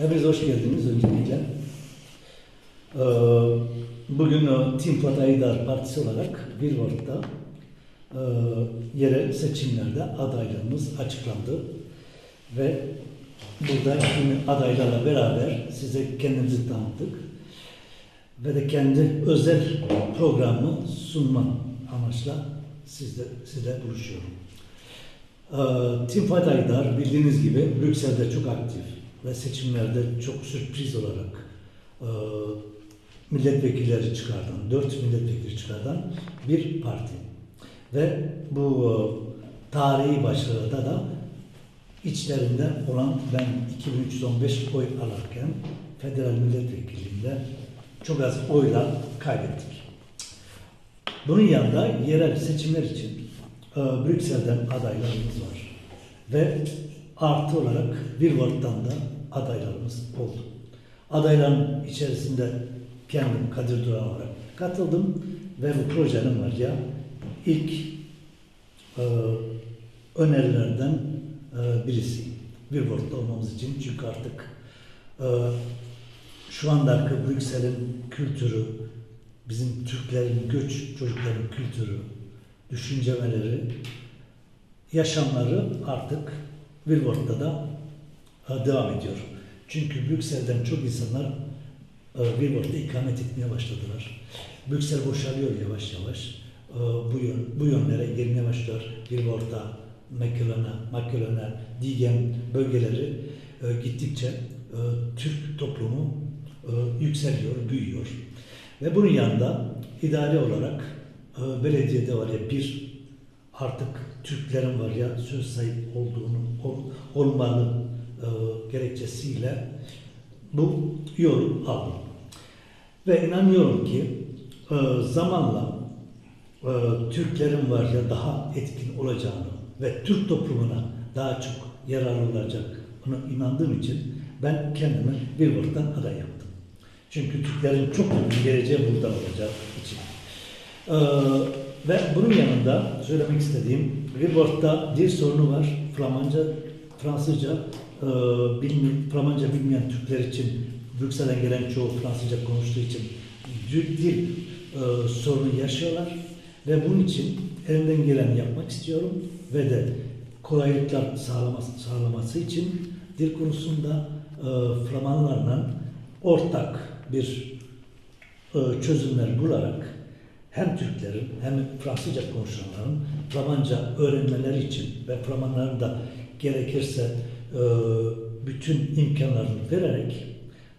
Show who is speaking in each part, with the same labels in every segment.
Speaker 1: Hepiniz hoş geldiniz öncelikle. Ee, Bugün e, Team Fatih Aydar Partisi olarak Billboard'da e, yerel seçimlerde adaylarımız açıklandı. Ve burada adaylarla beraber size kendimizi tanıttık. Ve de kendi özel programı sunma amaçla sizle, sizle buluşuyorum. Ee, Tim Fatih Aydar bildiğiniz gibi Brüksel'de çok aktif ve seçimlerde çok sürpriz olarak e, milletvekilleri çıkardan, dört milletvekili çıkardan bir parti. Ve bu e, tarihi başarıda da içlerinde olan ben 2315 oy alırken federal milletvekilliğinde çok az oyla kaybettik. Bunun yanında yerel seçimler için e, Brüksel'den adaylarımız var. Ve artı olarak Wilworth'tan da adaylarımız oldu. Adayların içerisinde kendim Kadir Duran olarak katıldım ve bu projenin var ya ilk e, önerilerden e, birisi. Wilworth'ta olmamız için çünkü artık e, şu andaki Brüksel'in kültürü, bizim Türklerin göç çocukların kültürü, düşüncemeleri, yaşamları artık Wilworth'ta da e, devam ediyor. Çünkü Brüksel'den çok insanlar e, Wilworth'ta ikamet etmeye başladılar. Brüksel boşalıyor yavaş yavaş. E, Bu, yön, bu yönlere gelmeye başlıyor. Wilworth'a, Makelon'a, Makelon'a, Digen bölgeleri e, gittikçe e, Türk toplumu e, yükseliyor, büyüyor. Ve bunun yanında idari olarak e, belediyede var ya bir artık Türklerin var ya söz sahip olduğunu ol, olmalı e, gerekçesiyle bu yolu aldım. Ve inanıyorum ki e, zamanla e, Türklerin var ya daha etkin olacağını ve Türk toplumuna daha çok yararlı olacak buna inandığım için ben kendimi Billboard'dan aday yaptım. Çünkü Türklerin çok yakın geleceği burada olacak için. Ee, ve bunun yanında söylemek istediğim Billboard'da dil sorunu var. Flamanca, Fransızca e, bilmi, Flamanca bilmeyen Türkler için Brüksel'den gelen çoğu Fransızca konuştuğu için dil, dil e, sorunu yaşıyorlar. Ve bunun için elimden geleni yapmak istiyorum ve de kolaylıklar sağlaması, sağlaması için dil konusunda e, Flamanlarla ortak bir e, çözümler bularak hem Türklerin hem Fransızca konuşanların Flamanca öğrenmeleri için ve Flamanların da gerekirse e, bütün imkanlarını vererek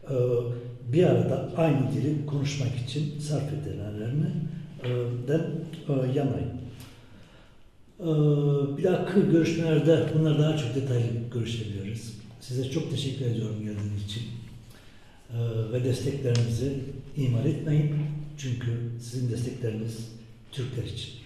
Speaker 1: e, bir arada aynı dili konuşmak için sarf edilenlerini e, yanayım. Bir dahaki görüşmelerde bunlar daha çok detaylı görüşebiliriz. Size çok teşekkür ediyorum geldiğiniz için. Ve desteklerinizi ihmal etmeyin. Çünkü sizin destekleriniz Türkler için.